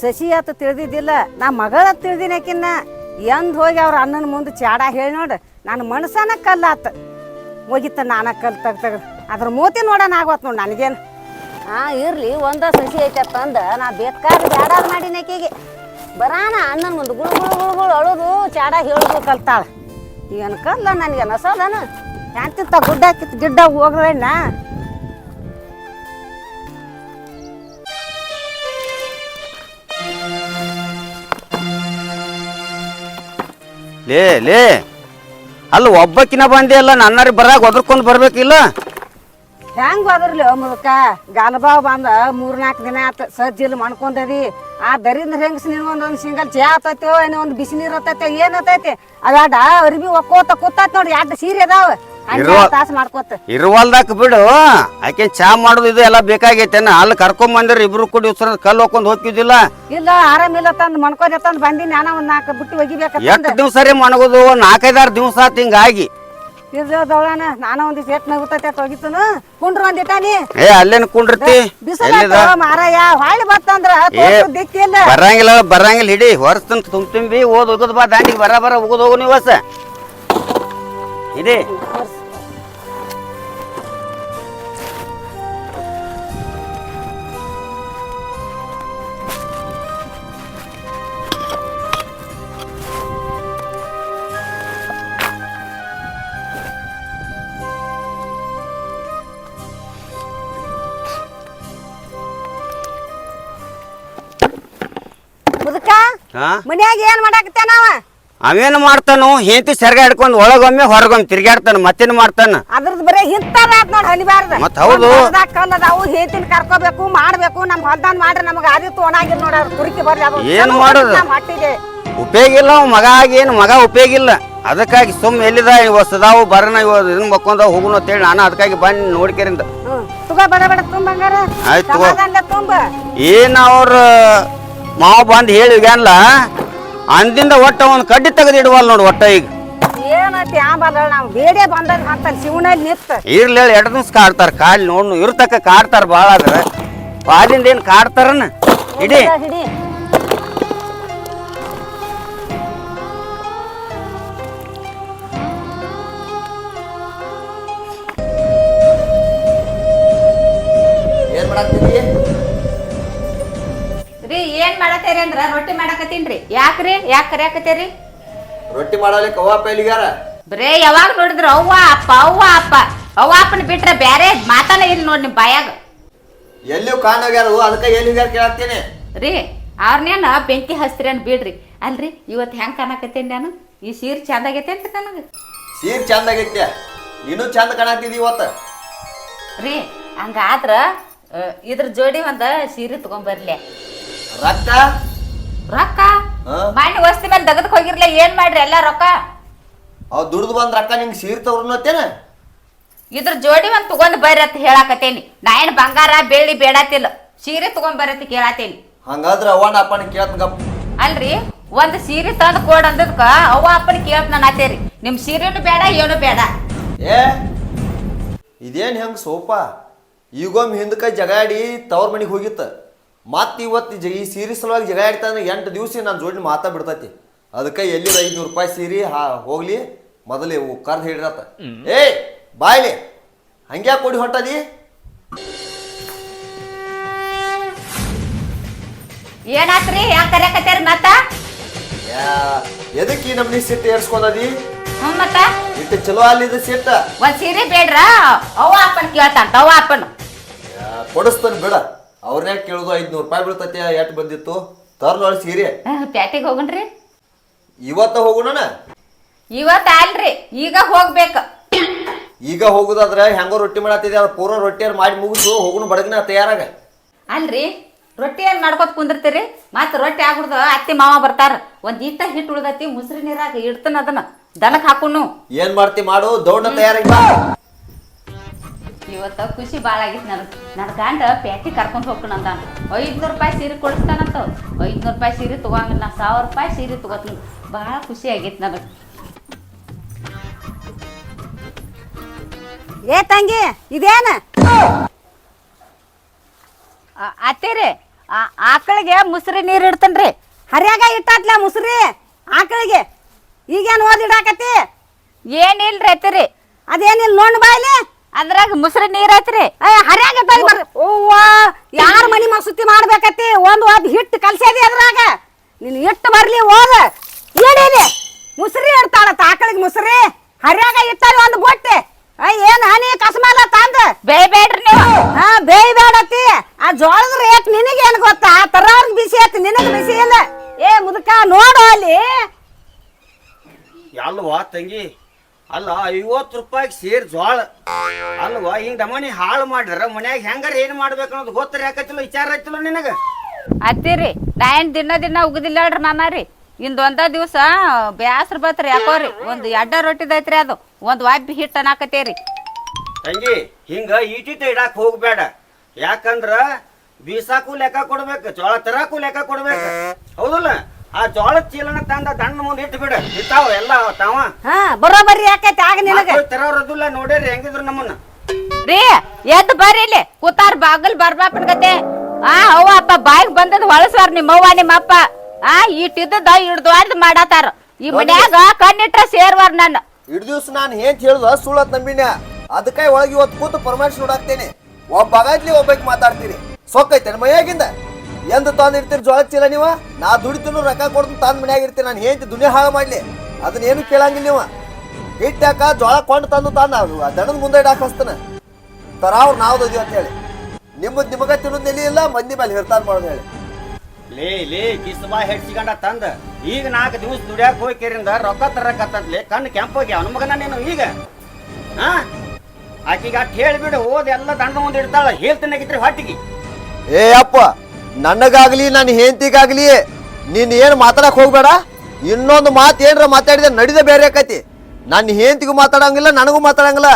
ಸಸಿ ಆತ ತಿಳಿದಿದ್ದಿಲ್ಲ. ನಾ ಮಗಳ ತಿಳಿದಿನಕಿನ್ನ ಎಂದ್ ಹೋಗಿ ಅವ್ರ ಅಣ್ಣನ ಮುಂದೆ ಚಾಡ ಹೇಳಿ ನೋಡು, ನಾನು ಮನಸ್ಸನ ಕಲ್ಲಾತ. ಹೋಗಿತ್ತ ನಾನ ಕಲ್ ತೆಗ್ ತೆಗ್ದು ಅದ್ರ ಮೂತಿ ನೋಡೋಣ ಆಗೋತ್ ನೋಡಿ ನನಗೇನು. ಹಾ ಇರ್ಲಿ, ಒಂದ ಸಸಿ ಐತೆ ಅಂದ ನಾ ಬೇಕಾದ ಬ್ಯಾಡಾದ ಮಾಡಿನ ಆಕೆಗೆ. ಬರಾನ ಅಣ್ಣನ ಮುಂದೆ ಗುಳು ಗುಳು ಗುಳು ಗುಳು ಅಳುದು, ಚಾಡ ಹೇಳುದು ಕಲ್ತಾಳ. ಏನು ಕಲ್ಲ ನನಗೆ ನಸದನ ಯಾಂತಿತ್ತ ಗುಡ್ಡ ಹಾಕಿತ್ತು, ಗಿಡ್ಡ ಹೋಗ್ರಣ್ಣ ಲೇ ಲೇ. ಅಲ್ಲ, ಒಬ್ಬಕಿನ ಬಂದೆ ಅಲ್ಲ, ನನ್ನರಿ ಬರಾಗ ಒದರ್ಕೊಂಡು ಬರ್ಬೇಕಿಲ್ಲ? ಹೆಂಗ್ ಒದರ್ಲಿ ಮುದಕ? ಗಾಲಬಾವ್ ಬಂದ ಮೂರ್ ನಾಲ್ಕು ದಿನ ಆತ ಸಜ್ಜಿಲ್ ಮಾಡ್ಕೊಂಡದಿ ಆ ದರಿಂದ ಹೆಂಗಸ್ ನೀನು ಒಂದೊಂದ್ ಸಿಂಗಲ್ ಚೇ ಆತೈತೋ, ಏನೋ ಒಂದ್ ಬಿಸಿ ನೀರ್ ಆತೈತೆ, ಏನ್ ಆತೈತಿ? ಅದಾಡ ಅರ್ಬಿ ಒಕ್ಕೋತ ಕೂತಾತ್ ನೋಡಿ, ಎರಡು ಸೀರೆ ಅದಾವ. ತಾಸ ಮಾಡ್ಕೋತ. ಇರುವಲ್ದಾಕ ಬಿಡು. ಆಕೆ ಚಾ ಮಾಡೋದು ಇದು ಎಲ್ಲ ಬೇಕಾಗೈತೇನ ಅಲ್ಲಿ ಕರ್ಕೊಂಡ್ ಬಂದ್ರೆ ಇಬ್ರು ಕೂಡಿ ಉಸ್ರ ಕಲ್ಲು ಹೋಕೊಂಡ್ ಹೋಗ್ತಿದ್ದಿಲ್ಲ. ಇಲ್ಲ ಆರಾಮಿಲ್ಲ ತಂದ್ ಮಣ್ಕೋದೆ ತಂದ್ ಬಂದಿನಿ. ನಾನು ಒಂದ್ ನಾಲ್ಕು ಬಿಟ್ಟು ಒಗಿಬೇಕು ಎಷ್ಟು ದಿವ್ಸ ರೀ ಮಣಗೋದು? ನಾಲ್ಕೈದಾರು ದಿವ್ಸ ಆತ್ ಹಿಂಗಾಗಿ. ಇರ್ದವಳನ ನಾನು ಒಂದಿಷ್ಟು ಎಟ್ ನಗುತ್ತೈತೆ ಒಗಿತನು ಕುಂಡ್ರು ಒಂದಿಟ ನೀ. ಏ ಅಲ್ಲೇನ್ ಕುಂಡಿರ್ತಿ? ಮಾರಾಯ. ಹೊಳ್ಳಿ ಬತ್ತಂದ್ರ ದಿಕ್ಕಿಲ್ಲ ಬರಂಗಿಲ್ಲ ಬರಂಗಿಲ್ಲ. ಹಿಡಿ ಹೊರಸ್ತಂತ ತುಂಬ ತುಂಬಿ ಓದ್ ಉಗದ್ ಬಾ ದಾಂಡಿಗೆ. ಬರ ಬರ ಉಗದ್ ಹೋಗು ನೀವಸ ಹೊಸ. ಹಾ? ಮನ್ಯಾಗ ಏನ್ ಮಾಡಾಕತ್ತೇನ ನಾವ? ಅವೇನು ಮಾಡ್ತಾನು? ಹೆಂತಿ ಸೆರಗ ಹಿಡ್ಕೊಂಡು ಒಳಗೊಮ್ಮೆ ಹೊರಗೊಮ್ಮೆ ತಿರ್ಗಾಡ್ತಾನ ಮತ್ತೇನು ಮಾಡ್ತಾನ? ಅದ್ರದ್ದು ಬರೀ ಹಿಂತಾರ ಆತ್ ನೋಡಿ ಹನಿಬಾರ್ದ. ಮತ್ತ್ ಹೌದು. ಅದಾವು ಹೇತಿನ ಕರ್ಕೋಬೇಕು ಮಾಡ್ಬೇಕು ನಮ್ ಹೊಲ್ದಾನ್ ಮಾಡ್ರಿ ನಮಗ ಆದಿತ್ತು ಒಣಾಗಿರ್ ನೋಡ ಅವ್ರ ಕುರಿಕೆ ಬರ್ಲಿ. ಅದು ಏನ್ ಚಲೋ ಮಾಡೋದು? ನಮ್ ಹೊಟ್ಟಿಗೆ. ಉಪಯೋಗ ಇಲ್ಲ ಅವ್ ಮಗ ಆಗೇನು ಮಗ ಉಪಯೋಗ ಇಲ್ಲ. ಅದಕ್ಕಾಗಿ ಸುಮ್ ಎಲ್ಲಿದ ಸದಾವು ಬರೋಣ ಇವ ಇದನ್ನ ಮಕ್ಕೊಂದ ಹೋಗುಣ ಅಂತೇಳಿ ನಾನು ಅದಕ್ಕಾಗಿ ಬಂದು ನೋಡ್ಕೇರಿಂದ. ಹ್ಮ್. ತುಗ ಬಡ ಬಡ ಆಯ್ತ್ ತಗೋ. ತುಂಬ. ಏನ್ ಅವ್ರ ಮಾವ ಬಂದು ಅಲ್ಲ ಅಂದಿಂದ ಒಟ್ಟ ಒಂದು ಕಡ್ಡಿ ತೆಗೆದಿಡುವಲ್ಲ ನೋಡು ಒಟ್ಟ ಈಗ. ಏನೈತಿ ಆಂಬಲ್ಲ ನಾವು ಬೇಡೇ ಬಂದಾಗ ಶಿವನಲ್ಲಿ ನಿತ್ತ ಇರ್ಲಿ ಹೇಳಿ ಎರಡು ದಿವ್ಸ ಕಾಡ್ತಾರ ಕಾಲು ನೋಡ್ನು ಇರ್ತಕ್ಕ ಕಾಡ್ತಾರ ಭಾಳ ಆದ್ರ ಬಾಲಿಂದ ಏನ್ ಕಾಡ್ತಾರನ? ಇಡೀ ಹಿಡಿ. ಏನ್ ಅಂದ್ರ ರೊಟ್ಟಿ ಮಾಡಕತ್ತೀನ್ರಿ. ಯಾಕ್ರಿ? ಯಾಕ ಕರ್ಯಾಕತ್ತೀರಿ? ರೊಟ್ಟಿ ಮಾಡಲಿ ಅವ್ವ ಪೈಲಿಗಾರ ಬರೇ ಯಾವಾಗ ನೋಡಿದ್ರು ಅವ್ವ ಅಪ್ಪ ಅವ್ವ ಅಪ್ಪ. ಅವ್ವ ಅಪ್ಪನ ಬಿಟ್ರೆ ಬ್ಯಾರೆ ಮಾತಾನ ಇಲ್ಲ ನೋಡಿ ನಿಮ್ ಬಾಯಾಗ. ಎಲ್ಲೂ ಕಾಣೋಗ್ಯಾರು ಅದಕ್ಕೆ ಎಲ್ಲಿ ಕೇಳತ್ತೀನಿ ರೀ ಅವ್ರನ್ನೇನ ಬೆಂಕಿ ಹಚ್ತಿರೇನ್ ಬಿಡ್ರಿ. ಅಲ್ರಿ ಇವತ್ ಹೆಂಗ್ ಕಾಣಕತ್ತೇನ್ ನಾನು? ಈ ಸೀರೆ ಚಂದ ಆಗೈತೇನ್ರಿ ನನಗ ಸೀರ್ ಚಂದ ಆಗೈತೆ. ನೀನು ಚಂದ ಕಾಣತ್ತಿದಿ ಇವತ್ತು. ರೀ ಹಂಗಾದ್ರ ಇದ್ರ ಜೋಡಿ ಒಂದ ಸೀರೆ ತಗೊಂಬರ್ಲಿ ರೊಕ್ಕ? ರೊಕ್ಕ? ಹಾ? ಮಾಡಿ ವಸ್ತಿ ಮೇಲೆ ತೆಗೆದಕ್ಕೆ ಹೋಗಿರ್ಲಿ ಏನ್ ಮಾಡ್ರಿ ಎಲ್ಲ ರೊಕ್ಕ? ಅವ್ ದುಡ್ದು ಬಂದ್ ರೊಕ್ಕ ನಿಂಗೆ ಸೀರ್ ತಗೊಳ್ಳತ್ತೇನ ಇದ್ರ ಜೋಡಿ ಒಂದ್ ತಗೊಂಡ್ ಬರ್ರಿ ಅಂತ ಹೇಳಾಕತ್ತೇನಿ. ನಾ ಏನ್ ಬಂಗಾರ ಬೆಳ್ಳಿ ಬೇಡತಿಲ್ಲ ಸೀರೆ ತಗೊಂಡ್ ಬರ್ರಿ ಅಂತ ಕೇಳಾತೇನಿ. ಹಂಗಾದ್ರೆ ಅವನ ಅಪ್ಪನ ಕೇಳ್ತ ಗಪ್. ಅಲ್ರಿ ಒಂದ್ ಸೀರೆ ತಂದ್ ಕೊಡ್ ಅಂದದ್ಕ ಅವ್ವ ಅಪ್ಪನ ಕೇಳ್ತ ನಾನು ಆತೇರಿ ನಿಮ್ ಸೀರೆನು ಬೇಡ ಏನು ಬೇಡ. ಏ ಇದೇನ್ ಹೆಂಗ್ ಸೋಪ? ಈಗೊಮ್ಮೆ ಹಿಂದಕ್ಕೆ ಜಗಾಡಿ ತವ್ರ ಮನೆಗೆ ಹೋಗಿತ್ತ. ಮತ್ತೆ ಇವತ್ತು ಜ ಈ ಸೀರೆ ಸಲುವಾಗಿ ಜಗಾಡ್ತಾನೆ ಎಂಟು ದಿವಸ ನಾನು ಜೋಡಿ ಮಾತಾ ಬಿಡ್ತೈತಿ. ಅದಕ್ಕೆ ಎಲ್ಲಿದ ಐದ್ನೂರು ರೂಪಾಯಿ ಸೀರೆ ಹಾ ಹೋಗ್ಲಿ ಮೊದಲೇ ಕರ್ದು ಹಿಡಿರತ್ತ. ಏ ಬಾಯ್ಲಿ ಹಂಗ್ಯಾಕೆ ಕೊಡಿ ಹೊಟ್ಟದಿ ಏನಾತ್ರಿ? ಯಾಕೆ ಕರ್ಯಾಕತ್ತೇರಿ ಮತ್ತ? ಯಾ ಎದಕ್ಕೆ ಈ ನಮ್ನಿ ಸಿಟ್ಟು ಏರ್ಸ್ಕೊಂಡದಿ? ಹ್ಞೂ ಮತ್ತ. ಇಟ್ಟು ಚಲೋ ಅಲ್ಲಿದ ಸಿಟ್ಟ ಒಂದ್ ಸೀರೆ ಬೇಡ್ರ? ಅವ್ವ ಅಪ್ಪನ್ ಕೇಳ್ತಾಂತ ಅವ್ವ ಅಪ್ಪನ. ಅಪ್ಪನ್ ಕೊಡಿಸ್ತಾನೆ ಬಿಡ. ಅವ್ರನ್ಯಾಕ ಕೇಳುದು ಐದ್ನೂರು ರೂಪಾಯಿ ಬೀಳ್ತತಿ ಎಟ್ ಬಂದಿತ್ತು? ತರ್ನೊಳಗೆ ಸೀರೆ. ಪ್ಯಾಟಿಗೆ ಹೋಗಣ್ರಿ. ಇವತ್ತ ಹೋಗೋಣ ಇವತ್ತ ಅಲ್ರಿ ಈಗ ಹೋಗ್ಬೇಕು. ಈಗ ಹೋಗುದಾದ್ರೆ ಹೆಂಗೋ ರೊಟ್ಟಿ ಮಾಡತ್ತಿದ್ದೆ ಅವ್ರ ಪೂರ ರೊಟ್ಟಿಯಾರ ಮಾಡಿ ಮುಗಿಸು ಹೋಗುನು ಬಡಗಿನ ತಯಾರಾಗ. ಅಲ್ರಿ ರೊಟ್ಟಿ ಏನ್ ಮಾಡ್ಕೊತ ಕುಂದಿರ್ತೀರಿ? ಮತ್ ರೊಟ್ಟಿ ಆಗ್ಬಿಡ್ದ ಅತ್ತಿ ಮಾವ ಬರ್ತಾರ. ಒಂದ್ ಈತ ಹಿಟ್ಟು ಉಳ್ದತಿ ಮುಸ್ರಿ ನೀರಾಗ ಇಡ್ತಾನ ಅದನ್ನ ದನಕ್ ಹಾಕುನು. ಏನ್ ಮಾಡ್ತಿ ಮಾಡು ದೌಡ ತಯಾರಾಗಿ ಬಾ. ಇವತ್ತ ಖುಷಿ ಭಾಳ ಆಗಿತ್ತು ನನಗೆ ನನ್ನ ಗಂಡ ಪ್ಯಾಟಿ ಕರ್ಕೊಂಡು ಹೋಗ್ಕೊಂಡಂತ ಐದ್ನೂರು ರೂಪಾಯಿ ಸೀರೆ ಕೊಡಿಸ್ತಾನಂತ. ಐದುನೂರು ರೂಪಾಯಿ ಸೀರೆ ತಗೋಂಗಿಲ್ಲ ನಾ ಸಾವಿರ ರೂಪಾಯಿ ಸೀರೆ ತಗೋತೀನಿ. ಭಾಳ ಖುಷಿ ಆಗೈತೆ ನನಗೆ. ಏ ತಂಗಿ ಇದೇನ? ಅತ್ತೇರಿ ಆ- ಆಕಳಿಗೆ ಮುಸ್ರಿ ನೀರು ಇಡ್ತನ್ರಿ. ಹರಿಯಾಗ ಇಟ್ಟಾತ್ಲ ಮುಸ್ರಿ ಆಕಳಿಗೆ. ಈಗೇನು ಓದಿಡಾಕತಿ ಏನಿಲ್ರಿ ಐತಿರಿ ಅದೇನಿಲ್ಲ ನೋಡ್ ಬಾಯ್ಲಿ? ಅದ್ರಾಗ ಮುಸ್ರಿ ನೀರ್ ಐತ್ರಿ. ಹರಿಯಾಗ ಯಾರ ಮನಿ ಮಸೂತಿ ಮಾಡ್ಬೇಕತಿ ಒಂದ್ ಒಂದ್ ಹಿಟ್ಟು ಕಲ್ಸೇದಿ ಅದ್ರಾಗ. ನೀನ್ ಹಿಟ್ಟು ಬರ್ಲಿ ಹೋದ ಏನೇನೆ ಮುಸ್ರಿ ಇಡ್ತಾಳ ಆಕಳಿಗೆ ಮುಸ್ರಿ. ಹರ್ಯಾಗ ಇಟ್ಟಾರಿ ಒಂದು ಬೊಟ್ಟೆ. ಅಯ್ಯ ಏನ್ ಹನಿ ಕಸ್ಮಾಲ ತಂದ? ಬೇಯ್ಬೇಡ್ರಿ ನೀವು. ಹಾ ಬೇಯ್ಬೇಡತಿ ಆ ಜೋಳದ ರೇಟ್ ನಿನಗೇನ್ ಗೊತ್ತಾ? ತರವ್ರಿಗೆ ಬಿಸಿ ಐತಿ ನಿನಗ್ ಬಿಸಿ ಇಲ್ಲ. ಏ ಮುದುಕ ನೋಡು ಅಲ್ಲಿ. ಅಲ್ವಾ ತಂಗಿ? ಅಲ್ಲ ಐವತ್ತು ರೂಪಾಯಿ ಸೇರ್ ಜೋಳ. ಅಲ್ವಾ ಹಿಂಗ್ ದಮನಿ ಹಾಳು ಮಾಡ್ರ ಮನ್ಯಾಗ ಹೆಂಗಾರ ಏನ್ ಮಾಡ್ಬೇಕು ಅನ್ನೋದು ಗೊತ್ತರ ಯಾಕತ್ತಿಲ್ಲ ವಿಚಾರ ಆಯ್ತಿಲ್ಲ ನಿನಗ? ಅತ್ತಿರಿ ಏನ್ ದಿನ ದಿನ ಉಗುದಿಲ್ಲ ಹೇಳ್ರಿ ಮಾಮಾರಿ ಇಂದ ಒಂದ ದಿವಸ ಬ್ಯಾಸ್ರ ಬತ್ರಿ ಯಾಕೋರಿ ಒಂದ್ ಎಡ್ಡ ರೊಟ್ಟಿದೈತ್ರಿ ಅದು ಒಂದ್ ವಾಬಿ ಹಿಟ್ಟು ಅನ್ನಾಕತ್ತೇರಿ. ತಂಗಿ ಹಿಂಗ ಈಟಿತ ಇಡಾಕ್ ಹೋಗ್ಬೇಡ ಯಾಕಂದ್ರ ಬೀಸಾಕು ಲೆಕ್ಕ ಕೊಡ್ಬೇಕು ಜೋಳ ತರಾಕು ಲೆಕ್ಕ ಕೊಡ್ಬೇಕು. ಹೌದಲ್ಲ? ಆ ಜೋಳದ ಚೀಲನ ತಂದ ದಣ್ಣ ಮುಂದೆ ಇಟ್ಟು ಬಿಡು. ಇರ್ತಾವ ಎಲ್ಲ ತಾವ. ಹಾ ಬರೋಬರಿ ಯಾಕೈತಿ ಆಗ ನಿನಗ. ತರೋರದಿಲ್ಲ ನೋಡ್ಯಾರಿ ಹೆಂಗಿದ್ರು ನಮ್ಮನ್ನ. ರೀ ಎದ್ದು ಬರ್ರಿ ಇಲ್ಲಿ. ಕೂತಾರ ಬಾಗಲ್ ಬರ್ಬಾಪನ್ಗತೆ ಆ ಅವ್ವ ಅಪ್ಪ ಬಾಯಿಗೆ ಬಂದದ ಹೊಳಸ್ವಾರ ನಿಮ್ಮವ್ವ ನಿಮ್ಮಪ್ಪ. ಆ ಇಟ್ಟಿದ್ದ ಹಿಡ್ದು ಮಾಡತಾರ. ಈ ಮನ್ಯಾಗ ಕಣ್ಣಿಟ್ರ ಸೇರ್ವಾರ ನನ್ನ. ಇಡ್ ದಿವ್ಸ ನಾನು ಏನ್ ಹೇಳ್ದ ಸುಳ್ಳತ್ ತಂಬಿನ ಅದಕ್ಕೆ ಒಳಗೆ ಇವತ್ತು ಕೂತು ಪರ್ಮಿಷನ್ ನೋಡಾಕ್ತೇನೆ. ಒಬ್ಬ ಬಗಾದ್ಲಿ ಒಬ್ಬಕ್ಕೆ ಮಾತಾಡ್ತೀನಿ. ಸೊಕ್ಕೈತೇನೆ ಮೈಯಾಗಿಂದ ಎಂದ ತಂದಿರ್ತೀರಿ ಜೋಳ ಚೀಲ ನೀವ? ನಾ ದುಡಿತನು ರೊಕ್ಕ ಕೊಡ್ತೀನಿ ತಂದ್ ಮನ್ಯಾಗ ಇರ್ತೀನಿ ನಾನು ಹೇಳ್ತಿ ದುನಿಯಾ ಹಾಳು ಮಾಡ್ಲಿ. ಅದನ್ನ ಏನು ಕೇಳಂಗಿಲ್ಲ ನೀವ. ಇಟ್ಟಾಕ ಜೋಳ ಕೊಂಡು ತಂದು ತಂದ ದಣದ ಮುಂದೆ ಇಡಾಕ ಹಸ್ತಾನ ತರಾವ್ ನಾವು ದದಿ ಅಂತ ಹೇಳಿ. ನಿಮ್ಮದ್ ನಿಮಗ ತಿನ್ನೋದ್ ನೆಲಿ ಇಲ್ಲ ಮಂದಿ ಮೇಲೆ ಹಿರ್ತಾನ ಮಾಡೋದು ಹೇಳಿ. ಲೇ ಲೇ ಕಿಸ್ಬಾ ಹೆಡ್ಸಿಕೊಂಡ ತಂದ. ಈಗ ನಾಲ್ಕು ದಿವಸ ದುಡ್ಯಾಕ ಹೋಗಿರಿಂದ ರೊಕ್ಕ ತರಕತ್ತದ್ಲೆ ಕಣ್ಣು ಕೆಂಪೋಗಿ ಅವನ ಮಗನ ನೀನು ಈಗ. ಹಾ? ಆಕಿಗೆ ಅಟ್ ಹೇಳಿಬಿಡು ಹೋದ ಎಲ್ಲ ದಂಡ ಮುಂದೆ ಇಡ್ತಾಳ ಹೇಳ್ತಾನಾಗಿದ್ರಿ ಹೊಟ್ಟಿಗೆ. ಏ ಅಪ್ಪ ನನಗಾಗ್ಲಿ ನನ್ನ ಹೆಂಡತಿಗಾಗ್ಲಿ ನೀನ್ ಏನ್ ಮಾತಾಡಕ್ ಹೋಗ್ಬೇಡ? ಇನ್ನೊಂದು ಮಾತು ಏನ್ರ ಮಾತಾಡಿದ್ರೆ ನಡಿದ ಬೇರೆ ಆಕೈತಿ. ನನ್ನ ಹೆಂಡತಿಗೂ ಮಾತಾಡಂಗಿಲ್ಲ ನನಗೂ ಮಾತಾಡಂಗಿಲ್ಲ.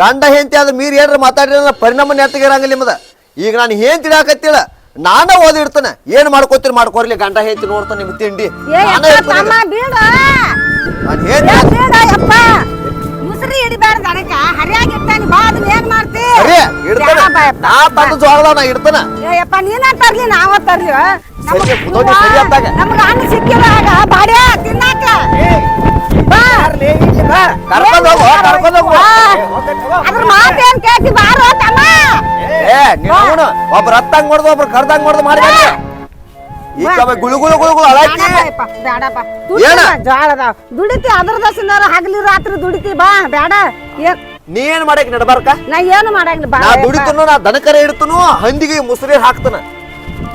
ಗಂಡ ಹೆಂಡತಿ ಆದ್ರೆ ಮೀರಿ ಏನ್ರ ಮಾತಾಡಿದ್ರೆ ಪರಿಣಾಮ ನೆತ್ತಗಿರಂಗಿಲ್ಲ ನಿಮ್ಮದ ಈಗ ನಾನು ಹೆಂಡತಿ ಹಾಕತ್ತಿಲ್ಲ ನಾನ ಓದಿಡ್ತಾನೆ ಏನ್ ಮಾಡ್ಕೋತೀರಿ ಮಾಡ್ಕೋರ್ಲಿ ಗಂಡ ಹೆಂಡತಿ ನೋಡ್ತಾನೆ ನಿಮ್ ತಿಂಡಿ. ನಾನು ಹೇಳ್ತೀನಿ ಹರ್ಯಾಗ ಇಟ್ಟಾನಿ ಬಾ ಅದನ್ನ ಏನ್ ಮಾಡ್ತಿ? ಅರೇ ಇಡ್ತಾನೆ. ಯಾ ಬಾ ಯಪ್ಪ. ನಾ ತಂದು ಜೋಳದ ನಾ ಇಡ್ತಾನ. ಏ ಯಪ್ಪ ನೀನ ತರ್ಲಿ ನಾವ ತರ್ಲಿ ಸರಿ, ನೋಡಿ, ಸರಿ ಅಂದಾಗ. ನಮ್ಗ ಸಿಕ್ಕಿಲ್ಲ ಆಗ. ಬಾಡ್ಯ ತಿನ್ನಾಕ. ಬಾ. ಕರ್ಕೊಂಡ್ ಹೋಗು ಕರ್ಕೊಂಡ್ ಹೋಗು. ಬಾ. ಅದ್ರ ಮಾತೇನ್ ಕೇಳ್ತಿ? ಬಾರೋ ತಮ್ಮ. ಏ ನೀನು ಒಬ್ರು ಹತ್ತಂಗ್ ಮಾಡ್ದು ಒಬ್ರು ಕರ್ದಂಗ್ ಮಾಡ್ದು ಮಾಡ್ಬೇಡ ಈ ಗುಳು ಗುಳು ಗುಳು ಗುಳು ಅಳಾಕಿ. ಬೇಡಪ್ಪ, ಬೇಡಪ್ಪ ಏನ? ಜಾಳ ಅದಾವ ದುಡಿತಿ ಅದ್ರ ದಸಿನಾರ ಹಗಲಿ ರಾತ್ರಿ ದುಡಿತಿ ಬಾ ಬೇಡ. ಏನ್ ನೀ ಏನ್ ಮಾಡಕ್ ನಡಬಾರ್ಕ? ನಾ ಏನು ಮಾಡಂಗಿಲ್ಲ ಬಾ ನಾ ದುಡಿತನು ನಾ ದನಕರ ಇಡ್ತನು ಹಂದಿಗೆ ಮುಸುರಿ ಹಾಕ್ತನ.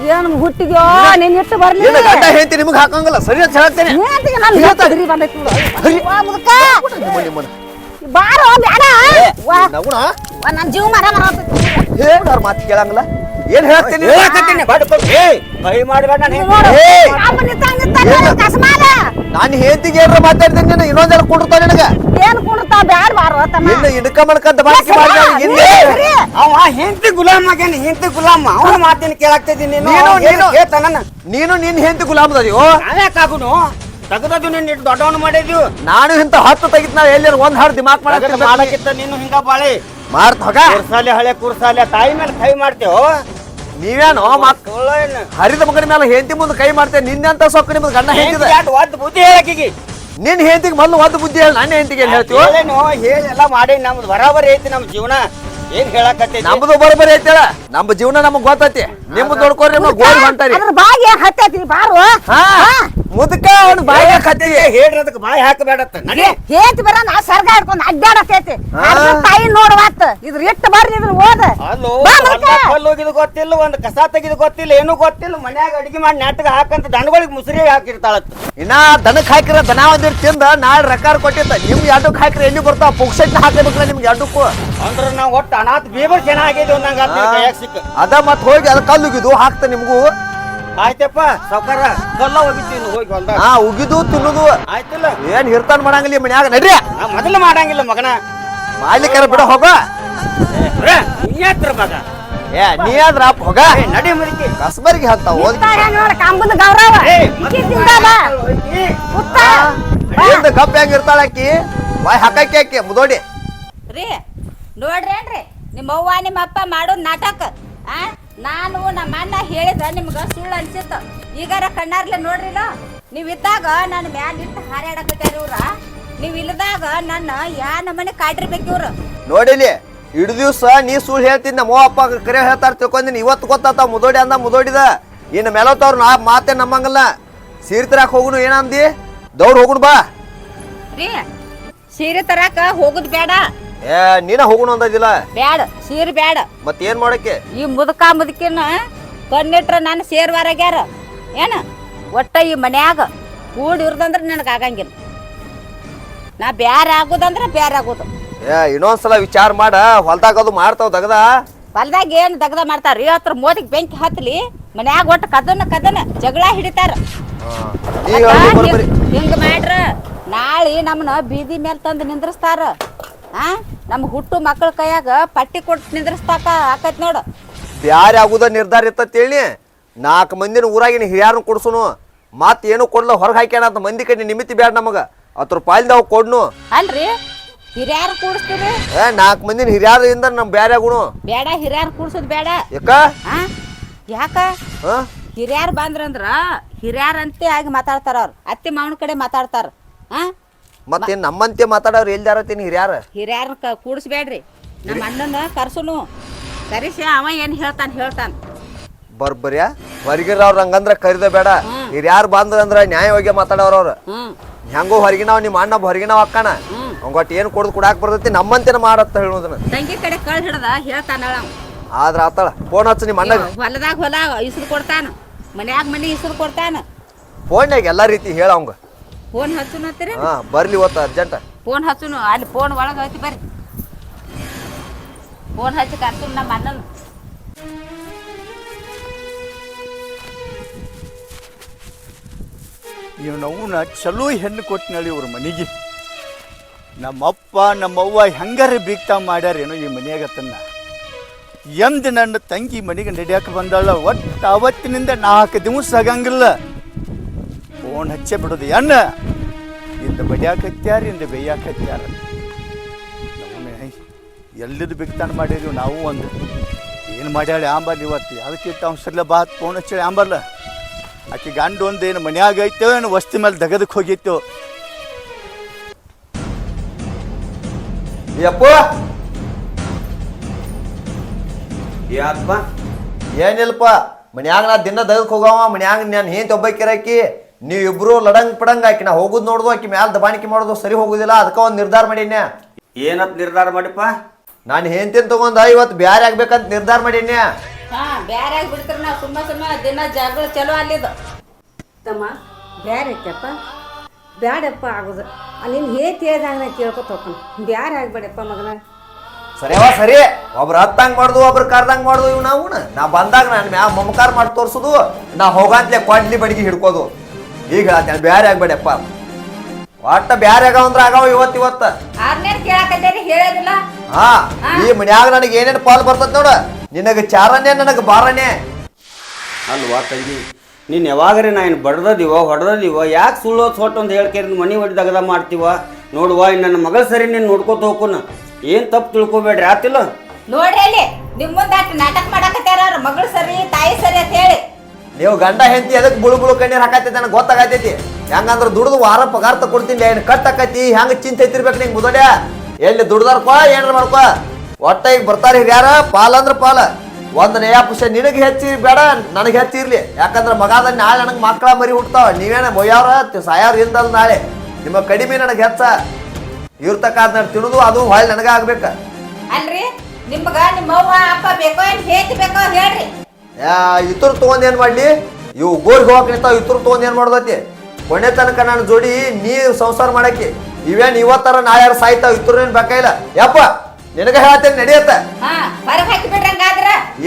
ಏನ್ ಹುಟ್ಟಿದ್ಯೋ ನಿನ್ ಇಟ್ಟು ಬರ್ಲಿ. ಏನ ಗಂಡ ಹೇಳ್ತಿ ನಿಮಗ್ ಹಾಕಂಗಿಲ್ಲ ಸರಿ ಅಂತ ಹೇಳ್ತೇನೆ ನನ್ ಹೇಳ್ತಾ- ಹೆದ್ರಿ ಬಂದೈತಿ ನೋಡು. ಹರಿ. ವಾ ಮುದುಕ. ನಿಮ್ಮನ್ನ ನಿಮ್ಮನ್ನ ಬಾರೋ ಬೇಡ. ವಾ. ನಗುಣ ವಾ, ನನ್ ಜೀವ ಮರ ಮರ ಹೇಳ್ದಾರ ಮಾತು ಕೇಳಂಗಿಲ್ಲ. ಏನ್ ಹೇಳ್ತೀನಿ? ಹೇಳಕತ್ತೀನಿ ಏ ಕೈ ಮಾಡಬೇಡ ನಾನು. ಏ ನಾನು ಹೇಳ್ತಿಗೆ ಏನ್ರ ಮಾತಾಡ್ತೀನಿ ನೀನು? ಇನ್ನೊಂದೆಲ್ಲ ಕುಡ್ತಾ ನಿನಗ. ಏನ್ ಕುಡ್ತಾ ಬ್ಯಾಡ ಬಾರ ತಮ್ಮ ಇನ್ನು ಇಡ್ಕ ಮಾಡ್ಕಂತ ಬಾಕಿ ಅವ ಹೆಂಡತಿ ಗುಲಾಮ್ ಹೆಂಡತಿ ಗುಲಾಮ್. ಅವನ ಮಾತಿನ ಕೇಳಾಕ್ತಿದ್ದೀನಿ ನೀನು. ನೀನು- ಹೇಳ್ತಾನ ನೀನು- ನೀನು ಹೆಂಡತಿ ಗುಲಾಮದದಿಯೋ? ನಾವ್ಯಾಕಾಗುನು ತಗದದು ನಿನ್ನ ಇಟ್ಟು ದೊಡ್ಡವನು ಮಾಡಿದ್ವು ನಾನು ಇಂತ ಹತ್ತು ತೆಗಿತ್ ನಾ ಎಲ್ಲಿ ಒಂದ್ ಹಾಡು ದಿಮಾಕ್ ತಗದು ಮಾಡಕ್ ಮಾಡಕ್ಕಿತ್ತ ನೀನು ಹಿಂಗ ಬಾಳೆ. ಮಾಡ್ತ ಹೋಗ. ಕುರ್ಸಾಲೆ ಹಳೆ ಕುರ್ಸಾಲೆ ತಾಯಿ ಮೇಲೆ ಕೈ ಮಾಡ್ತೇವ? ನೀವೇನು ಮತ್ ಹರಿದ ಮಗನ ಮೇಲೆ ಹೆಂಡತಿ ಮುಂದೆ ಕೈ ಮಾಡ್ತೇನೆ ನಿನ್ನಂತ ಸೊಕ್ಕ ನಿಮ್ದು ಗಂಡ ಹೆಂಡತಿ ಒದ್ದು ಬುದ್ಧಿ ಹೇಳಕ್ಕಿಗಿ? ನಿನ್ ಹೆಂಡತಿಗೆ ಮೊದಲು ಒಂದು ಬುದ್ಧಿ ಹೇಳಿ ನನ್ನ ಹೆಂಡತಿಗೆ ಏನ್ ಹೇಳ್ತೀವಿ ಹೇಳಿ ಎಲ್ಲ ಮಾಡಿ ನಮ್ದು ಬರಾಬರಿ ಐತಿ ನಮ್ ಜೀವನ. ಏನ್ ಹೇಳಕತ್ತೈತಿ? ನಮ್ದು ಬರೋಬರಿ ಹೇಳ. ನಮ್ಮ ಜೀವನ ನಮಗ್ ಗೊತ್ತೈತಿ. ನಿಮ್ದು ನೋಡ್ಕೊರಿ ನಿಮ್ಗೆ ಗೋಲ್ ಹೊಂಟಾರಿ. ಅದ್ರ ಬಾಗಿ ಹತ್ತೈತಿ? ಬಾರೋ. ಹಾ. ಮುದಕ ಅವ್ನ ಬಾಯಿಗೆ ಕತ್ತಿ ಹೇಳ್ರಿ ಅದಕ್ಕೆ ಬಾಯಿ ಹಾಕಬೇಡತ್ತ. ನಡಿ. ಹೇತ್ ಬರ ನಾ ಸರ್ಗ ಹಿಡ್ಕೊಂಡ್ ಅಡ್ಡಾಡತೈತಿ. ತಾಯಿ ನೋಡ್ವಾತ್. ಇದ್ರ ಇಟ್ಟು ಬರ್ರಿ ಇದ್ರ ಓದ. ಅಲ್ಲೋ ಹೋಗಿದ್ ಗೊತ್ತಿಲ್ಲ ಒಂದ್ ಕಸ ತೆಗಿದ್ ಗೊತ್ತಿಲ್ಲ ಏನು ಗೊತ್ತಿಲ್ಲ. ಮನ್ಯಾಗ ಅಡಿಗೆ ಮಾಡಿ ನೆಟ್ಟಗ ಹಾಕಂತ ದನಗಳಿಗೆ ಮುಸುರಿ ಹಾಕಿರ್ತಾಳತ್ತ. ಇನ್ನ ದನಕ್ ಹಾಕಿರ ದನ ಒಂದಿರ್ ತಿಂದ ನಾಳೆ ರಕಾರ ಕೊಟ್ಟಿದ್ದ. ನಿಮ್ ಎರಡಕ್ಕೆ ಹಾಕಿರ ಎಲ್ಲಿ ಬರ್ತಾವ? ಪುಕ್ಸೆಟ್ ಹಾಕಬೇಕಲ್ಲ ನಿಮ್ಗೆ ಎರಡಕ್ಕೂ ಅಂದ್ರ ನಾವ್ ಒಟ್ಟು ಅನಾಥ ಬೇಬರ್ ಜನ ಆಗಿದ್ವಿ ಸಿಕ್ಕ. ಅದ ಮತ್ ಹೋಗಿ ಅದ ಕಲ್ಲುಗಿದು ಹಾಕ್ತ ನಿಮ್ಗೂ. ಆಯ್ತಪ್ಪ ಸೌಕರ ಕಲ್ಲ ಹೋಗಿತ್ತೀನಿ ಹೋಗಿ ಹೊಲ್ದ ಹಾ ಉಗಿದು ತಿನ್ನುದು. ಆಯ್ತಿಲ್ಲ? ಏನ್ ಇರ್ತಾನ ಮಾಡಂಗಿಲ್ಲ ಮನ್ಯಾಗ? ನಡ್ರಿ. ನಾ ಮೊದಲು ಮಾಡಂಗಿಲ್ಲ ಮಗನ. ಮಾಡ್ಲಿಕ್ಕಾರ ಬಿಡ ಹೋಗ. ನೀತ್ರ ಮಗ? ಏ ನೀ ಆದ್ರ ಅಪ್ಪ ಹೋಗ. ಏ, ನಡಿ ಮುದುಕಿ ಕಸ್ಬರಿಗೆ ಹತ್ತ ಹೋದ ನೋಡ ಕಂಬದ ಗೌರವ. ಏನ್ ಕಪ್ ಹೆಂಗ್ ಇರ್ತಾಳ ಆಕಿ ಬಾಯ್ ಹಾಕಕ್ಕೆ ಆಕಿ ಮುದೋಡಿ. ರೀ ನೋಡ್ರೇನ್ರಿ ನಿಮ್ಮ ಅವ್ವ ನಿಮ್ಮ ಅಪ್ಪ ಮಾಡೋದ್ ನಾಟಕ ಆ? ನಾನು ನಮ್ಮ ಅಣ್ಣ ಹೇಳಿದ ನಿಮ್ಗೆ ಸುಳ್ಳು ಅನ್ಸಿತ್ತು. ಈಗಾರ ಕಣ್ಣಾರ್ಲೆ ನೋಡ್ರಿಲ್ಲ? ನೀವ್ ಇದ್ದಾಗ ನನ್ನ ಮ್ಯಾಲ ಇಟ್ಟು ಹಾರಾಡಕತ್ತಾರ ಇವ್ರ. ನೀವ್ ಇಲ್ಲದಾಗ ನನ್ನ ಯಾ ನಮ್ಮನೆ ಕಾಡಿರ್ಬೇಕು ಇವ್ರು. ನೋಡಿಲಿ ಇಡ್ ದಿವ್ಸ ನೀ ಸುಳ್ಳು ಹೇಳ್ತೀನಿ ನಮ್ಮ ಅಪ್ಪ ಕರೆ ಹೇಳ್ತಾರ ತಿಳ್ಕೊಂಡಿನಿ ಇವತ್ತು ಗೊತ್ತಾತ ಮುದೋಡಿ ಅಂದ ಮುದೋಡಿದ. ಇನ್ನು ಮೇಲತ್ತವ್ರು ನಾ ಮಾತೆ ನಮ್ಮಂಗಲ್ಲ ಸೀರೆ ತರಾಕ್ ಹೋಗುನು ಏನಂದಿ ದೌಡ್ ಹೋಗುಣ ಬಾ. ರೀ ಸೀರೆ ತರಾಕ ಹೋಗುದ್ ಬೇಡ. ಏ ನೀನ ಹೋಗೋಣ ಅಂದಿಲ್ಲ ಬ್ಯಾಡ ಸೀರೆ ಬ್ಯಾಡ. ಮತ್ತೇನ್ ಮಾಡಕ್ಕೆ? ಈ ಮುದುಕ ಮುದುಕಿನ ಕಣ್ಣಿಟ್ರ ನಾನು ಸೇರ್ವಾರಾಗ್ಯಾರ ಏನ? ಒಟ್ಟ ಈ ಮನ್ಯಾಗ ಕೂಡಿ ಇರ್ದಂದ್ರ ನನಗೆ ಆಗಂಗಿಲ್ಲ. ನಾ ಬ್ಯಾರ ಆಗುದಂದ್ರ ಬ್ಯಾರ ಆಗುದು. ಏ ಇನ್ನೊಂದ್ಸಲ ವಿಚಾರ ಮಾಡ ಹೊಲ್ದಾಗ ಅದು ಮಾಡ್ತಾವ ದಗದ. ಹೊಲ್ದಾಗ ಏನು ದಗದ ಮಾಡ್ತಾರ? ಹತ್ರ ಮೋದಿಗೆ ಬೆಂಕಿ ಹತ್ತಲಿ ಮನ್ಯಾಗ ಒಟ್ಟ ಕದನ ಕದನ ಜಗಳ ಹಿಡಿತಾರ. ಹಿಂಗ ಮಾಡ್ರ ನಾಳೆ ನಮ್ಮನ್ನ ಬೀದಿ ಮೇಲೆ ತಂದು ನಿಂದ್ರಿಸ್ತಾರ. ಆ? ನಮ್ಮ ಹುಟ್ಟು ಮಕ್ಕಳ ಕೈಯಾಗ ಪಟ್ಟಿ ಕೊಟ್ಟು ನಿಂದ್ರಸ್ತಾಕ ಆಕೈತ್ ನೋಡು. ಬ್ಯಾರೆ ಆಗುದ ನಿರ್ಧಾರ ಇರ್ತೇಳಿ ನಾಲ್ಕು ಮಂದಿನ ಊರಾಗಿನ ಹಿರಿಯಾರನ್ನ ಕೊಡ್ಸುನು. ಮತ್ ಏನು ಕೊಡ್ಲ ಹೊರಗೆ ಹಾಕ್ಯಾನ ಅಂತ ಮಂದಿ ಕಡೆ ನಿಮಿತಿ ಬ್ಯಾಡ ನಮಗ. ಹತ್ತು ರೂಪಾಯಿಲ್ದ ಅವ್ ಕೊಡ್ನು. ಅಲ್ರಿ? ಹಿರಿಯಾರು ಕೂಡಿಸ್ತೀರಿ? ಏ ನಾಲ್ಕು ಮಂದಿನ ಹಿರಿಯಾರಿಂದ ನಮ್ ಬ್ಯಾರೆ ಆಗುನು ಬೇಡ ಹಿರಿಯಾರು ಕೂಡ್ಸೋದ್ ಬೇಡ ಯಾಕ? ಆ? ಯಾಕ? ಹಾ ಹಿರಿಯಾರು ಬಂದ್ರಂದ್ರ ಹಿರಿಯಾರಂತೆ ಆಗಿ ಮಾತಾಡ್ತಾರ ಅವ್ರು. ಅತ್ತಿ ಮಾವನ ಕಡೆ ಮಾತಾಡ್ತಾರ. ಆ? ಮತ್ತೇನ್ ನಮ್ಮಂತೆ ಮಾತಾಡೋರು ಎಲ್ದಾರತ್ತೀನಿ ಹಿರಿಯಾರ? ಹಿರಿಯಾರ ಕ ಕೂಡಿಸ್ಬೇಡ್ರಿ. ನಮ್ಮ ಅಣ್ಣನ ಕರ್ಸುನು. ಕರೆಸಿ ಅವ ಏನ್ ಹೇಳ್ತಾನ ಹೇಳ್ತಾನ. ಬರ್ಬರ್ಯಾ? ಅವ್ರ ಹಂಗಂದ್ರ ಕರಿದ ಬೇಡ. ಹಿರಿಯಾರು ಬಂದ್ರ ಅಂದ್ರ ನ್ಯಾಯವಾಗಿ ಮಾತಾಡೋರ್ ಅವ್ರ. ಹ್ಮ್. ಹೆಂಗೋ ಹೊರಗಿನವ್ ನಿಮ್ಮ ಅಣ್ಣ ಹೊರಗಿನವ್ ಅಕ್ಕಣ. ಅವ್ಗೊಟ್ಟು ಏನ್ ಕೊಡದ್ ಕುಡಾಕ್ ಬರ್ತೈತಿ ನಮ್ಮಂತೆನ ಮಾಡತ್ತ ಹೇಳೋದನ್ನ ತಂಗಿ ಕಡೆ ಕಳ್ ಹಿಡದ ಹೇಳ್ತಾನ ಆದ್ರ ಆತಳ ಫೋನ್ ಹಚ್ಚ ನಿಮ್ಮ ಅಣ್ಣ ಹೊಲದಾಗ ಹೊಲ ಇಸ್ರು ಕೊಡ್ತಾನ. ಮನ್ಯಾಗ ಮನಿ ಇಸ್ರು ಕೊಡ್ತಾನ. ಫೋನ್ಯಾಗ ಎಲ್ಲಾ ರೀತಿ ಹೇಳ ಅವಂಗ. ಫೋನ್ ಹಚ್ಚುನು ಅಂತೀರಿ ಹಾ ಬರ್ಲಿ ಇವತ್ತು ಅರ್ಜೆಂಟ್ ಫೋನ್ ಹಚ್ಚುನು ಅಲ್ಲಿ ಫೋನ್ ಒಳಗೆ ಐತಿ ಬರ್ರಿ. ಫೋನ್ ಹಚ್ಚಿ ಕರ್ತೀನಿ ನಮ್ಮ ಅಣ್ಣನ. ಇವನವನ ಚಲೋ ಹೆಣ್ಣು ಕೊಟ್ಟಿನಳಿ ಇವ್ರ ಮನೆಗೆ. ನಮ್ಮಪ್ಪ ನಮ್ಮವ್ವ ಹೆಂಗಾರ ಬೀಗ್ತಾ ಮಾಡ್ಯಾರೇನೋ ಈ ಮನೆಯಾಗತ್ತನ್ನ ಎಂದು ನನ್ನ ತಂಗಿ ಮನೆಗೆ ನಡೆಯಕ್ಕೆ ಬಂದಾಳ ಒಟ್ಟು ಅವತ್ತಿನಿಂದ ನಾಲ್ಕು ದಿವಸ ಆಗಂಗಿಲ್ಲ. ಫೋನ್ ಹಚ್ಚೆ ಬಿಡೋದು. ಎಣ್ಣ ಇಂದ ಬಡಿಯಾಕತ್ಯಾರ ಇಂದ ಬೇಯಾಕತ್ಯಾರ. ನಮ್ಮನೆ ಎಲ್ಲಿದ್ದು ಬಿಗ್ತಾನ ಮಾಡಿದೀವಿ ನಾವು ಒಂದು. ಏನು ಮಾಡ್ಯಾಳೆ ಆಂಬರ್ಲಿ ಇವತ್ತು? ಅದಕ್ಕೆ ಅವಸರ್ಲ ಬಾ ಫೋನ್ ಹಚ್ಚಿ ಆಂಬಲ್ಲ? ಆಕೆ ಗಂಡು ಒಂದು ಏನು ಮನ್ಯಾಗ ಐತೋ ಏನು ವಸ್ತಿ ಮೇಲೆ ದಗದಕ್ಕೆ ಹೋಗಿತ್ತು. ಯಪ್ಪ ಯಾಕಪ್ಪ ಏನಿಲ್ಲಪ್ಪ. ಮನ್ಯಾಗ ನಾ ದಿನ ದಗದಕ್ಕೆ ಹೋಗವ ಮನ್ಯಾಗ ನಾನು ಏನು ಒಬ್ಬಾಕಿರಾಕಿ. ನೀವ್ ಇಬ್ರು ಲಡಂಗ್ ಪಡಂಗ್ ಆಕಿ ನಾ ಹೋಗುದ್ ನೋಡುದು ಆಕಿ ಮ್ಯಾಲ ದಬಾಣಿಕೆ ಮಾಡೋದು ಸರಿ ಹೋಗುದಿಲ್ಲ ಅದಕ್ಕ ಒಂದ್ ನಿರ್ಧಾರ ಮಾಡೀನಿ ಏನತ್ ನಿರ್ಧಾರ ಮಾಡಿಪ್ಪ? ನಾನು ಹೆಂತಿನ ತಗೊಂಡ ಇವತ್ತು ಬ್ಯಾರೆ ಆಗ್ಬೇಕಂತ ನಿರ್ಧಾರ ಮಾಡೀನಿ ಹಾ ಬ್ಯಾರೆ ಬಿಡ್ತಾರ ನಾವು ಸುಮ್ಮ ಸುಮ್ಮ ದಿನ ಜಗಳ ಚಲೋ ಅಲ್ಲಿದ್ದು ತಮ್ಮ ಬ್ಯಾರೆ ಐತಪ್ಪ. ಬ್ಯಾಡಪ್ಪ ಆಗುದು. ನಿನ್ನ ಹೇತಿ ಹೇಳ್ದಾಗ ನಾ ಕೇಳ್ಕೊತ ಹೋಗ್ತಾನೆ. ಬ್ಯಾರೆ ಆಗ್ಬೇಡಪ್ಪ ಮಗನ. ಸರಿಯವ ಸರಿ. ಒಬ್ರು ಹತ್ತಂಗ್ ಮಾಡುದು ಒಬ್ರು ಕರ್ದಂಗ್ ಮಾಡುದು ಇವ್ ನಾವು ನಾ ಬಂದಾಗ ನಾನು ಮ್ಯಾ ಮಮಕಾರ ಮಾಡಿ ತೋರ್ಸುದು ನಾ ಹೋಗಂತ್ಲೆ ಕ್ವಾಂಟ್ಲಿ ಬಡಿಗೆ ಹಿಡ್ಕೋದು. ಈಗ ಹೇಳ್ತೇನೆ ಬ್ಯಾರೆ ಆಗ್ಬೇಡಪ್ಪ. ಒಟ್ಟ ಬ್ಯಾರೆ ಆಗವ ಅಂದ್ರ ಆಗವ ಇವತ್ತು ಇವತ್ತ. ಆರ್ನೇರ್ ಕೇಳಾಕತ್ತೇರಿ ಹೇಳೋದಿಲ್ಲ. ಹಾ ಈ ಮನ್ಯಾಗ ನನಗೆ ಏನೇನು ಪಾಲ್ ಬರ್ತದ ನೋಡ. ನಿನಗೆ ಚಾರನೇ ನನಗೆ ಬಾರನೇ ಅಲ್ವಾ ತಂಗಿ? ನೀನು ಯಾವಾಗರೇ ನಾ ಏನು ಬಡ್ದದಿವ ಹೊಡೆದದಿವೋ ಯಾಕೆ ಸುಳ್ಳು ಸೊಟ್ಟು ಅಂತ ಹೇಳ್ಕೇರಿ ಮನೆ ಹೊಡಿ ದಗದ ಮಾಡ್ತೀವ? ನೋಡುವ ಇನ್ನು ನನ್ನ ಮಗಳ ಸರಿ ನೀನು ನೋಡ್ಕೋತ ಹೋಗುನ ಏನು ತಪ್ಪು ತಿಳ್ಕೊಬೇಡ್ರಿ ಆತಿಲ್ಲ? ನೋಡ್ರಿ ಅಲ್ಲಿ ನಿಮ್ ಮುಂದೆ ನಾಟಕ ಮಾಡಾಕತ್ತಾರ ಅವ್ರ ಮಗಳು ಸರಿ ತಾಯಿ ಸರಿ ಅಂತ ಹೇಳಿ. ನೀವು ಗಂಡ ಹೆಂಡತಿ ಅದಕ್ಕೆ ಬುಳು ಬುಳು ಕಣ್ಣೀರ್ ಹಾಕತೈತಿ ನನಗೆ ಗೊತ್ತಾಗತೈತಿ ಹೆಂಗಂದ್ರೆ ದುಡ್ದು ವಾರ ಪಗಾರ ತಗೊಡ್ತೀನಿ ಏನು ಕಟ್ ಹೆಂಗೆ ಚಿಂತೆ ಐತಿರ್ಬೇಕು ನಿಂಗೆ ಮುದೋಡ್ಯ ಎಲ್ಲಿ ದುಡ್ದಾರ್ಕೋ ಏನಾರ ಮಾಡ್ಕೋ ಒಟ್ಟ ಈಗ ಬರ್ತಾರ ಹಿರಿಯಾರ, ಪಾಲ್ ಅಂದ್ರೆ ಪಾಲ. ಒಂದು ನಯಾ ಪುಷ ನಿನಗೆ ಹೆಚ್ಚಿ ಬೇಡ, ನನಗೆ ಹೆಚ್ಚಿರ್ಲಿ ಯಾಕಂದ್ರೆ ಮಗಾದ ನಾಳೆ ನನಗೆ ಮಕ್ಕಳ ಮರಿ ಹುಟ್ತಾವ. ನೀವೇನ ಮೊಯ್ಯಾವ್ರ? ಸಾಯಾರ ಇಲ್ದಲ್ ನಾಳೆ. ನಿಮ್ಮ ಕಡಿಮೆ ನನಗೆ ಹೆಚ್ಚ. ಇರ್ತಕ್ಕ ತಿಳುದು ಅದು ಹೊಳ್ಳಿ ನನಗ ಆಗ್ಬೇಕ. ಅಲ್ರಿ? ನಿಮ್ಗ ನಿಮ್ಮ ಅಪ್ಪ ಬೇಕೋ, ಏನ್ ಬೇಕೋ ಹೇಳ್ರಿ. ಇತರ ತಗೊಂಡ್ ಏನ್ ಮಾಡ್ಲಿ? ಇವು ಗೋರ್ ಹೋಗಕ್ ನಿಂತಾವ ಇತರ ತಗೊಂಡ್ ಏನ್ ಮಾಡ್ದತಿ? ಕೊನೆ ತನಕ ನಾನು ಜೋಡಿ ನೀ ಸಂಸಾರ ಮಾಡಕ್ಕೆ. ಇವೇನ್ ಇವತ್ತರ ಯಾರು ಸಾಯ್ತಾವ ಇತರ ಏನ್ ಬೇಕಾಗಿಲ್ಲ ಯಪ್ಪ ನಿನಗ ಹೇಳ್ತೇನೆ ನಡೆಯತ್ತ.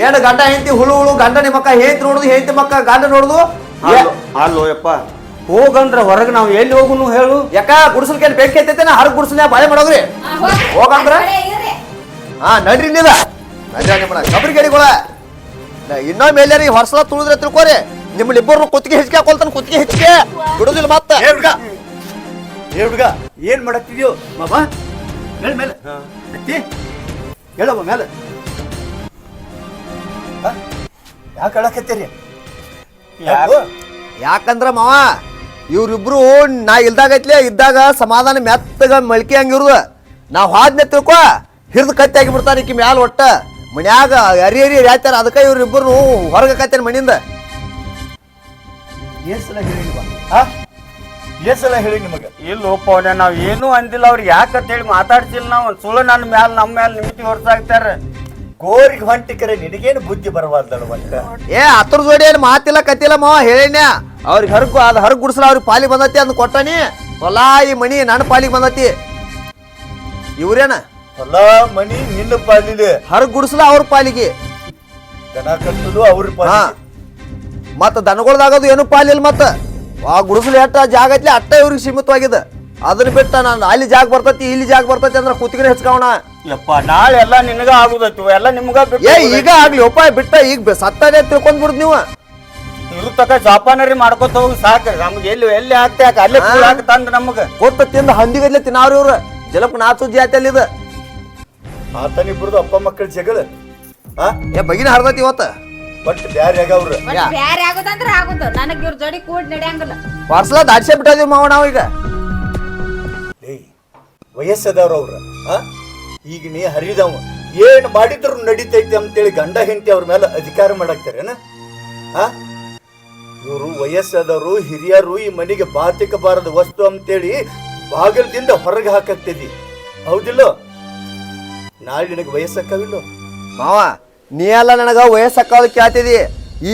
ಏನು ಗಂಡ ಹೆಂಡತಿ ಹುಳು ಹುಳು ಗಂಡ ನಿಮ್ಮ ಮಕ್ಕ ಹೆಂಡತಿ ನೋಡುದು ಹೆಂಡತಿ ಮಕ್ಕ ಗಂಡ ನೋಡುದು? ಅಲ್ಲೋ ಅಲ್ಲೋ ಯಪ್ಪ. ಹೋಗಂದ್ರ ಹೊರಗೆ ನಾವು ಎಲ್ಲಿ ಹೋಗುನು ಹೇಳು. ಯಾಕ ಗುಡಿಸಲ್ಕೇನ್ ಬೆಂಕಿ ಹರ ನಾ ಹರಗ್ ಗುಡಿಸಲ್ ಬಾಳೆ ಮಾಡೋಗ್ರಿ ಹಾ, ಹೋಗಂದ್ರ? ಆ ಹಾ ನಡ್ರಿ ನಿದ ನಡ್ರಿ ನಿಮ್ಮನ ಕಬ್ರಿ ಗಡಿಗಳ. ಇನ್ನೊಮ್ಮೆ ಎಲ್ಲಾರಿ ಹೊರಸಲ ತುಳಿದ್ರೆ ತಿಳ್ಕೊರಿ. ನಿಮ್ಮಲ್ಲಿಬ್ಬರು ಕುತ್ತಿಗೆ ಹೆಚ್ಚಿಗೆ ಹಾಕೊಳ್ತಾನ ಕುತ್ತಿಗೆ ಹೆಚ್ಚಿಗೆ ಬಿಡುದಿಲ್ಲ ಮತ್ತ. ಏ ಹುಡ್ಗ. ಏ ಹುಡ್ಗ ಏನ್ ಮಾಡತ್ತಿದ್ಯೋ? ಮಾಮ ಮೇಲೆ ಮೇಲೆ. ಅತ್ತಿ ಹೇಳಮ್ಮ ಮೇಲೆ? ಯಾಕೆ ಹೇಳಕತ್ತೀರಿ? ಯಾಕೋ? ಯಾಕಂದ್ರ ಮಾವ ಇವ್ರಿಬ್ರು ನಾ ಇಲ್ದಾಗೈತ್ಲೆ ಇದ್ದಾಗ ಸಮಾಧಾನ ಮೆತ್ತಗ ಮಳ್ಕೆ ಹಂಗಿರುದ. ನಾವು ಹಾದ್ನೆ ತಿಳ್ಕೊ ಹಿರಿದು ಕತ್ತಿ ಆಗಿ ಬಿಡ್ತಾನ ಈಕಿ ಮ್ಯಾಲ ಒಟ್ಟ. ಮನ್ಯಾಗ ಅರಿ ಅರಿ ಯಾತಾರ ಅದಕ್ಕೆ ಇವ್ರಿಬ್ಬರು ಹೊರಗೆ ಕತ್ತೇನೆ ಮನಿಂದ ಏನ್ ಸಲ ಹೇಳಿ ನಿಮ್ಮ ಹಾ? ಏನ್ ಸಲ ಹೇಳಿ ನಿಮಗೆ. ಇಲ್ಲ ನಾವ್ ಏನು ಅಂದಿಲ್ಲ ಅವ್ರಿಗೆ ಯಾಕಂತ ಹೇಳಿ ಮಾತಾಡ್ತಿಲ್ಲ ನಾವು ಸುಳ್ಳು ನನ್ನ ಮ್ಯಾಲ ನಮ್ಮ ಮ್ಯಾಲ ನಿಮಿತಿ ಹೊರಸಾಗ್ತಾರ ಗೋರಿಗೆ ಹೊಂಟಿಕರೆ ನಿನಗೇನು ಬುದ್ಧಿ ಬರವಾರ್ದಳು ಮತ್ತ? ಏ ಅತ್ರ ಜೋಡಿ ಏನು ಮಾತಿಲ್ಲ ಕತ್ತಿಲ್ಲ ಮಾವ ಹೇಳಿನ್ಯಾ. ಅವ್ರಿಗೆ ಹರ್ಗು ಅದು ಹರ್ಗ್ ಗುಡ್ಸಲ ಅವ್ರಿಗೆ ಪಾಲಿಗೆ ಬಂದತಿ ಅಂದ್ ಕೊಟ್ಟನಿ. ಹೊಲಾಯಿ ಈ ಮನಿ ನನ್ನ ಪಾಲಿಗೆ ಬಂದತಿ. ಇವ್ರೇನ? ಹೊಲ ಮನಿ ನಿನ್ನ ಪಾಲಿಲಿ ಹರ ಗುಡಿಸಲ ಅವ್ರ ಪಾಲಿಗೆ. ದನ ಕಟ್ಟುದು ಅವ್ರ ಹಾ. ಪಾಲಿಗೆ ಮತ್ತ ದನಗೊಳ್ದಾಗದು ಏನು ಪಾಲಿಲ್ಲ ಮತ್ತ. ಆ ಗುಡಿಸಲು ಎಟ್ಟ ಜಾಗ ಐತ್ಲಿ ಅಟ್ಟ ಇವ್ರಿಗೆ ಸೀಮಿತವಾಗಿದೆ. ಅದನ್ನ ಬಿಟ್ಟ ನಾನು ಅಲ್ಲಿ ಜಾಗ ಬರ್ತೈತಿ ಇಲ್ಲಿ ಜಾಗ ಬರ್ತೈತಿ ಅಂದ್ರೆ ಕುತ್ತಿಗೆ ಹೆಚ್ಕೋಣ ಯಪ್ಪ ನಾಳೆ ಎಲ್ಲ ನಿನಗ ಆಗುದತ್ತು ಎಲ್ಲ ನಿಮ್ಗ ಬಿಟ್ಟು ಏ ಈಗ ಆಗ್ಲಿ ಒಪ್ಪ ಬಿಟ್ಟ ಈಗ ಬೆ- ಸತ್ತದೇ ತಿಳ್ಕೊಂಡ್ ಬಿಡುದ್ ನೀವು. ಇರು ತಕ ಜಾಪಾನರಿ ಮಾಡ್ಕೊತ ಹೋಗಿ ಸಾಕ. ನಮ್ಗೆ ಎಲ್ಲಿ ಎಲ್ಲಿ ಹಾಕ್ತೆ ಹಾಕ ಅಲ್ಲೇ ಕೂಳ್ ಹಾಕಿ ತಂದ್ ನಮಗ. ಕೊತ್ತ ತಿಂದ ಹಂದಿಗದ್ಲೆ ತಿನ್ನಾವ್ರಿ ಇವ್ರು. ಜಲಕ್ ನಾಚು ಜಾತಿಯಲ್ಲಿ ಇದು. ಆತನಿಬ್ರದು ಅಪ್ಪ ಮಕ್ಕಳ ಜಗಳ. ಆ? ಏ ಬಗಿನ ಹರ್ದತಿ ಇವತ್ತ? ಬಟ್ ಬ್ಯಾರೆ ಆಗವ್ರ ಯಾ. ಬ್ಯಾರೆ ಆಗುದಂದ್ರ ಆಗುದು. ನನಗ್ ಇವ್ರ ಜೋಡಿ ಕೂಡ್ ನಡೆಯಂಗಿಲ್ಲ. ಪಾರ್ಸಲ ದಾಡ್ಸೇ ಬಿಟ್ಟಿದೀವಿ ಮಾವ ನಾವು ಈಗ. ಏಯ್ ವಯಸ್ಸದವ್ರ ಅವ್ರ ಆ? ಈಗ ನೀ ಹರಿದವ. ಏನ್ ಮಾಡಿದ್ರು ನಡೀತೈತಿ ಅಂತೇಳಿ ಗಂಡ ಹೆಂಡತಿ ಅವ್ರ ಮೇಲೆ ಅಧಿಕಾರ ಮಾಡಾಕ್ತಾರೇನ ಆ? ಇವರು ವಯಸ್ಸಾದವರು ಹಿರಿಯರು ಈ ಮನೆಗೆ ಬಾತಿಕ ಬಾರದ ವಸ್ತು ಅಂತೇಳಿ ಬಾಗಿಲದಿಂದ ಹೊರಗೆ ಹಾಕತ್ತಿದಿ ಹೌದಿಲ್ಲೋ? ನಾಳೆ ನಿನಗೆ ವಯಸ್ಸಕ್ಕಾವಿಲ್ಲೋ? ಮಾವ ನೀ ಎಲ್ಲ ನನಗ ವಯಸ್ಸಕ್ಕಾದ ಕೇಳ್ತಿದಿ.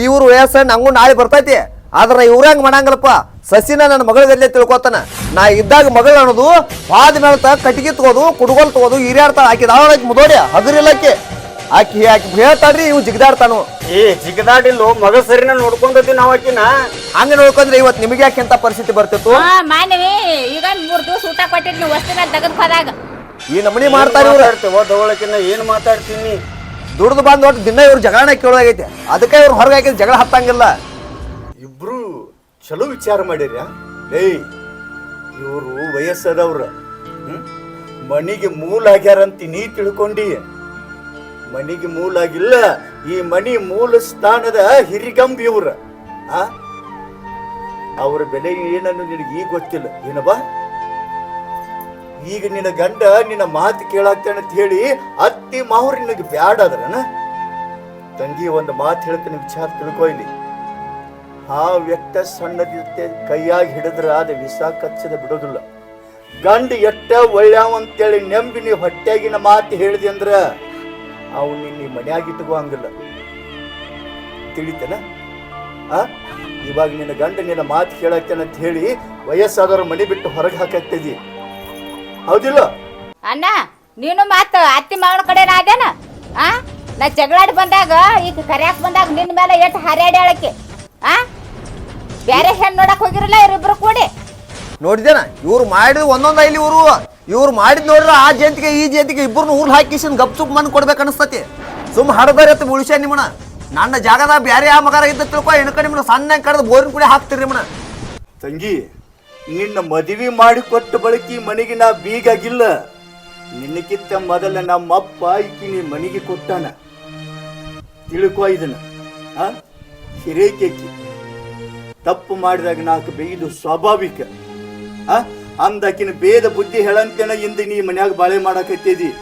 ಇವ್ರ ವಯಸ್ಸ ನಂಗೂ ನಾಳೆ ಬರ್ತೈತಿ. ಆದ್ರೆ ಇವ್ರ ಹಂಗ ಮಾಡಂಗಿಲ್ಲಪ್ಪ. ಸಸಿನ ನನ್ನ ಮಗಳ ಗದ್ಲೆ ತಿಳ್ಕೊತಾನ. ನಾ ಇದ್ದಾಗ ಮಗಳು ಅನ್ನೋದು ಬಾದ ಮೇಲೆ ಕಟ್ಟಿಗೆ ತಗೋದು ಕುಡುಗೋಲ್ ತಗೋದು ಹಿರಿಯಾಡ್ತಾಳ ಆಕಿ ದಾವಣ ಮುದೋಡಿ ಹಗರಿಲ್ಲಕ್ಕೆ ಆಕಿ. ಆಕಿ ಹೇಳ್ತಾಡ್ರಿ ಇವ್ ಜಿಗ್ದಾಡ್ತಾನು. ಏ ಜಿಗ್ದಾಡಿಲ್ಲ? ಮಗ ಸರಿನ ನೋಡ್ಕೊಂಡತಿ ನಾವ್ ಆಕಿನ? ಹಂಗ ನೋಡ್ಕೊಂಡ್ರೆ ಇವತ್ತು ನಿಮಗೆ ಯಾಕೆ ಅಂತ ಪರಿಸ್ಥಿತಿ ಬರ್ತಿತ್ತು? ಹಾ ಮಾನವಿ ಈಗ ಮೂರ್ ದಿವಸ ಊಟ ಕೊಟ್ಟಿದ್ ನೀವು ಮೇಲೆ ತೆಗೆದು ಹೋದಾಗ. ಈ ನಮನಿ ಮಾಡ್ತಾರೆ ಇವ್ರು. ಮಾತಾಡ್ತೀವೋ ದವಳಕಿನ ಏನ್ ಮಾತಾಡ್ತೀನಿ? ದುಡ್ದು ಬಂದ್ ಒಟ್ಟು ದಿನ ಇವ್ರು ಜಗಳನ ಕೇಳೋದಾಗೈತೆ. ಅದಕ್ಕೆ ಇವ್ರು ಹೊರಗೆ ಹಾಕಿದ್ ಜಗಳ ಹತ್ತಂಗಿಲ್ಲ. ಇಬ್ರು ಚಲೋ ವಿಚಾರ ಮಾಡಿರಿ ಏಯ್ ಇವರು ವಯಸ್ಸದವ್ರ. ಹ್ಮ್? ಮನಿಗೆ ಮೂಲ ಆಗ್ಯಾರಂತ ನೀ ತಿಳ್ಕೊಂಡಿ. ಮನಿಗೆ ಮೂಲ ಆಗಿಲ್ಲ ಈ ಮನಿ ಮೂಲ ಸ್ಥಾನದ ಹಿರಿಗಂಬಿ ಇವ್ರ ಆ? ಅವ್ರ ಬೆಲೆ ಏನನ್ನು ನಿನಗೆ ಈಗ ಗೊತ್ತಿಲ್ಲ ಏನಬ್ಬಾ? ಈಗ ನಿನ್ನ ಗಂಡ ನಿನ್ನ ಮಾತು ಕೇಳಾಗ್ತಾನೆ ಅಂತ ಹೇಳಿ ಅತ್ತಿ ಮಾವ್ರು ನಿನಗೆ ಬ್ಯಾಡ ಅದ್ರನ? ತಂಗಿ ಒಂದು ಮಾತು ಹೇಳ್ತೀನಿ ವಿಚಾರ ತಿಳ್ಕೊ ಇಲ್ಲಿ. ಆ ವ್ಯಕ್ತ ಸಣ್ಣದಿರುತ್ತೆ ಕೈಯಾಗಿ ಹಿಡಿದ್ರ ಅದ ವಿಷ ಕಚ್ಚದ ಬಿಡೋದಿಲ್ಲ. ಗಂಡ ಎಟ್ಟ ಒಳ್ಳ್ಯಾವ ಅಂತೇಳಿ ನೆಂಬಿ ನೀವು ಹೊಟ್ಟೆಗಿನ ಮಾತು ಹೇಳಿದೆ ಅಂದ್ರ ಅವ್ ನಿನ್ನ ಮನ್ಯಾಗ ಇಟ್ಕೋಂಗಿಲ್ಲ ತಿಳಿತನ? ಆ? ಇವಾಗ ನಿನ್ನ ಗಂಡ ನಿನ್ನ ಮಾತು ಕೇಳತ್ತೇನೆ ಅಂತ ಹೇಳಿ ವಯಸ್ಸಾದವ್ರ ಮನೆ ಬಿಟ್ಟು ಹೊರಗೆ ಹಾಕತ್ತಿದಿ. ಹೌದಿಲ್ಲ. ಅಣ್ಣ ನೀನು ಮಾತು ಅತ್ತಿ ಮಾವನ ಕಡೆ ಅದೇನ ಆ? ನಾ ಜಗಳಾಡಿ ಬಂದಾಗ ಈಗ ಕರ್ಯಾಕ್ ಬಂದಾಗ ನಿನ್ನ ಮೇಲೆ ಎಷ್ಟು ಹರ್ಯಾಡಿ ಹೇಳಕ್ಕೆ ಆ? ಬೇರೆ ಹೆಣ್ಣು ನೋಡಕ್ ಹೋಗಿರಲ್ಲ ಇವರಿಬ್ರು ಕೂಡಿ? ನೋಡಿದೇನ ಇವ್ರು ಮಾಡಿದ್ ಒಂದೊಂದ್ ಐಲಿ ಇವ್ರು ಇವ್ರು ಮಾಡಿದ್ ನೋಡ್ರ ಆ ಜಯಂತಿಗೆ ಈ ಜಯಂತಿಗೆ ಇಬ್ಬರನ್ನ ಊರ್ ಹಾಕಿಸಿನ್ ಗಪ್ ಚುಪ್ ಮಂದ್ ಕೊಡ್ಬೇಕು ಅನಸ್ತತಿ. ಸುಮ್ ಹಡದಾರ ಎತ್ತು ಉಳಿಸ್ಯ ನಿಮ್ಮನ ನನ್ನ ಜಾಗದಾಗ ಬ್ಯಾರೆ ಆ ಮಗರ ಇದ್ದ ತಿಳ್ಕೊ ಹೆಣ್ಕ ನಿಮ ಸಣ್ಣ ಕಡ್ದು ಬೋರಿನ ಕೂಡ ಹಾಕ್ತಿರಿ ಮಣ್ಣ ತಂಗಿ ನಿನ್ನ ಮದುವೆ ಮಾಡಿಕೊಟ್ಟ ಬಳಕಿ ಮನೆಗೆ ನಾ ಬೀಗಾಗಿಲ್ಲ. ನಿನ್ನಕ್ಕಿಂತ ಮೊದಲ ನಮ್ಮಪ್ಪ ಈಕಿ ನೀ ಮನೆಗೆ ಕೊಟ್ಟಾನ. ತಿಳ್ಕೊ ಇದನ್ನ. ಆ? ಹಿರೇಕೆಕ್ಕಿ ತಪ್ಪು ಮಾಡಿದಾಗ ನಾಲ್ಕು ಬೇಯ್ದು ಸ್ವಾಭಾವಿಕ. ಆ? ಅಂದಾಕಿನ ಭೇದ ಬುದ್ಧಿ ಹೇಳಂತೇನ ಇಂದ ನೀ ಮನ್ಯಾಗ ಬಾಳೆ ಮಾಡಕತ್ತಿದಿ.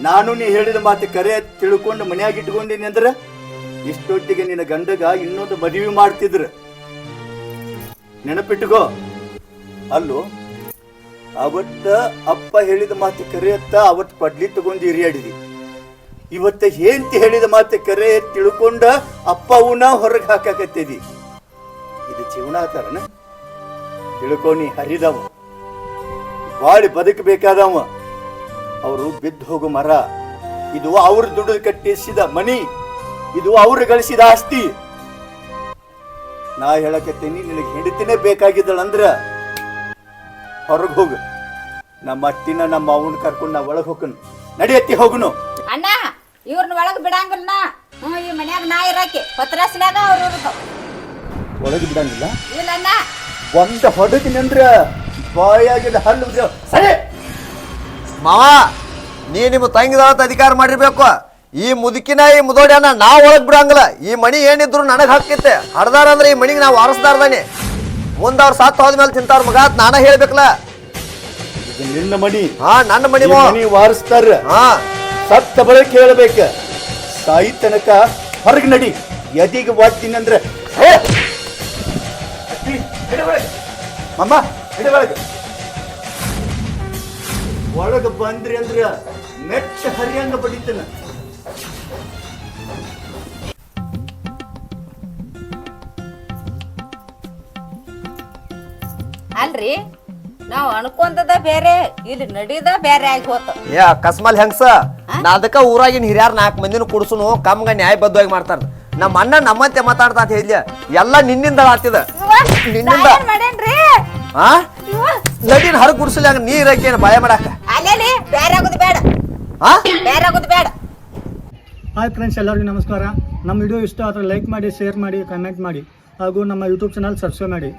ನಾನು ನೀ ಹೇಳಿದ ಮಾತು ಕರೆ ತಿಳ್ಕೊಂಡು ಮನ್ಯಾಗ ಇಟ್ಕೊಂಡಿನಿ ಅಂದ್ರೆ ಇಷ್ಟೊತ್ತಿಗೆ ನಿನ್ನ ಗಂಡಗ ಇನ್ನೊಂದು ಮದುವೆ ಮಾಡ್ತಿದ್ರ. ನೆನಪಿಟ್ಟುಕೋ ಅಲ್ಲು, ಅವತ್ತ ಅಪ್ಪ ಹೇಳಿದ ಮಾತು ಕರೆ ಅತ್ತ ಅವತ್ತು ಪಡ್ಲಿ ತಗೊಂಡು ಹಿರಿಯಾಡಿದಿ. ಇವತ್ತ ಹೇಂತಿ ಹೇಳಿದ ಮಾತು ಕರೆ ತಿಳ್ಕೊಂಡ ಅಪ್ಪ ಅವನ ಹೊರಗೆ ಹಾಕಾಕತ್ತಿದಿ. ಇದು ಜೀವನ ಆತಾರನ ತಿಳ್ಕೊನಿ ಹರಿದವ. ಬಾಳಿ ಬದುಕಬೇಕಾದವ. ಅವರು ಬಿದ್ದು ಹೋಗು ಮರ. ಇದು ಅವ್ರ ದುಡ್ಡು ಕಟ್ಟಿಸಿದ ಮನಿ. ಇದು ಅವ್ರು ಗಳಿಸಿದ ಆಸ್ತಿ. ನಾ ಹೇಳಕತ್ತೀನಿ ನಿನಗೆ ಹೆಂಡತಿನೇ ಬೇಕಾಗಿದ್ದಳಂದ್ರ ಹೊರಗೆ ಹೋಗು. ನಮ್ಮ ಅತ್ತಿನ ನಮ್ಮ ಅವನ್ ಕರ್ಕೊಂಡು ನಾ ಒಳಗೆ ಹೋಗನು. ನಡಿಯತ್ತಿ ಹೋಗುನು. ಅಣ್ಣ ಇವ್ರನ್ನ ಒಳಗ್ ಬಿಡಂಗಿಲ್ಲ. ನಾ. ಹ್ಞೂ ಈ ಮನ್ಯಾಗ ನಾ ಇರಾಕಿ. ಪತ್ರಸ್ನ್ಯಾಗ ಅವ್ರು. ಒಳಗೆ ಬಿಡಂಗಿಲ್ಲ? ಇಲ್ಲ ಅಣ್ಣ. ಒಂದು ಹೊಡಗಿನ ಅಂದ್ರ ಬಾಯಾಗಿದ ಹಲ್ಲು ಸರಿ. ಮಾವ ನೀ ನಿಮ್ಮ ತಂಗಿದ ಅಧಿಕಾರ ಮಾಡಿರ್ಬೇಕು. ಈ ಮುದುಕಿನ ಈ ಮುದೋಡ್ಯಾನ ನಾ ಒಳಗ್ ಬಿಡಂಗಿಲ್ಲ. ಈ ಮಣಿ ಏನಿದ್ರು ನನಗ್ ಹಾಕಿತ್ತೆ. ಹಡ್ದಾರ ಅಂದ್ರೆ ಈ ಮಣಿಗೆ ನಾವು ವಾರಸ್ದಾರ್ದಾನೆ ಮುಂದ ಅವ್ರ ಸಾತ್ ಹೋದ್ಮೇಲೆ ತಿಂತಾರ ಮಗ ನಾನ ಹೇಳ್ಬೇಕಲ್ಲ. ಇದು ನಿನ್ನ ಮಣಿ. ಹಾ ನನ್ನ ಮಣಿ ನೀ ವಾರಿಸ್ತಾರ. ಹಾ. ಸತ್ತ ಬಳಿ ಹೇಳ್ಬೇಕ ಸಾಯಿ ತನಕ ಹೊರಗೆ ನಡಿ. ಎದೀಗ ವಾಡ್ತೀನಿ ಅಂದ್ರೆ ಹೇ! ಅತ್ತಿ, ಹಿಡಿ ಒಳಗೆ. ಮಮ್ಮ ಹಿಡಿ ಒಳಗೆ. ಒಳಗೆ ಬಂದ್ರಿ ಅಂದ್ರೆ ಮೆಚ್ಚ ಹರಿಯಂಗ ಬಡಿತನ. ಅಲ್ರಿ? ನಾವ್ ಅನ್ಕೊಂತದ ಬೇರೆ ಇಲ್ಲಿ ನಡೀದ ಬೇರೆ ಆಗಿ ಹೋತ. ಏ ಅಕಸ್ಮಾಲ್ ಹೆಂಗ್ಸ? ನಾ ಅದಕ್ಕ ಊರಾಗಿನ ಹಿರಿಯಾರ್ ನಾಲ್ಕು ಮಂದಿನ ಕುಡ್ಸುನು ಕಮ್ಗ ನ್ಯಾಯಬದ್ಧವಾಗಿ ಮಾಡ್ತಾರ ನಮ್ಮ ಅಣ್ಣ ನಮ್ಮಂತೆ ಮಾತಾಡ್ತಾ ಅಂತ ಹೇಳಿದ್ಯ? ಎಲ್ಲ ನಿನ್ನಿಂದ ಆತಿದ ನಿನ್ನಿಂದ ಮಾಡೇನ್ರಿ? ನಡಿನ ಹರ ಕುಡ್ಸಲಿ ಹಂಗ ನೀರ್ ಹಾಕೇನ ಭಯ ಮಾಡಾಕ? ಅಲ್ಲೇಲಿ ಬೇರೆ ಆಗೋದು ಬೇಡ. ಆ? ಬೇರೆ ಆಗೋದು ಬೇಡ. ಹಾಯ್ ಫ್ರೆಂಡ್ಸ್ ಎಲ್ಲರಿಗೂ ನಮಸ್ಕಾರ. ನಮ್ಮ ವಿಡಿಯೋ ಇಷ್ಟ ಆದರೆ ಲೈಕ್ ಮಾಡಿ ಶೇರ್ ಮಾಡಿ ಕಮೆಂಟ್ ಮಾಡಿ. ಹಾಗೂ ನಮ್ಮ ಯೂಟ್ಯೂಬ್ ಚಾನಲ್ ಸಬ್ಸ್ಕ್ರೈಬ್ ಮಾಡಿ.